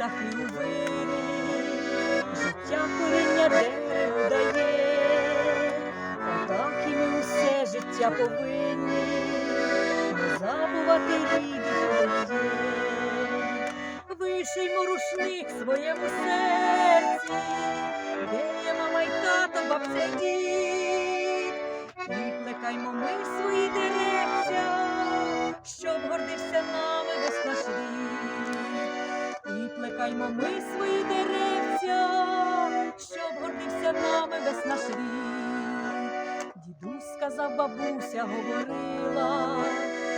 птахи у вирі, життя коріння дереву дає, отак і ми усе життя повинні забувати рідні своє. морушник в своєму серці, де мама й тата бабця дід, і плекаймо ми свої. Плекаймо ми свої деревця, щоб гордився нами весь наш рід. Дідусь сказав, бабуся говорила,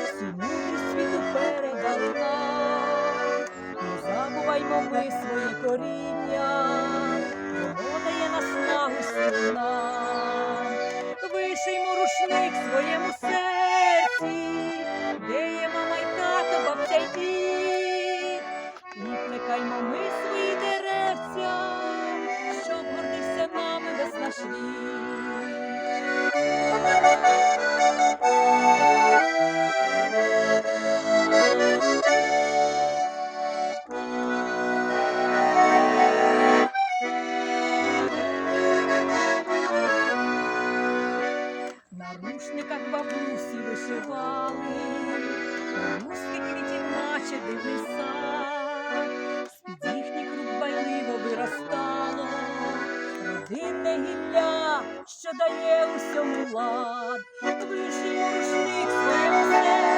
всю мудрість світу передали нам. Не забуваймо ми своє коріння, воно дає наснагу силу нам. Вишиймо рушник своєму Гармошниках бабусі вишивали, муські квітів, наче дивний сад, з-під їхніх рук байливо виростало, родинне гілля, що дає усьому лад, вишив рушник своє.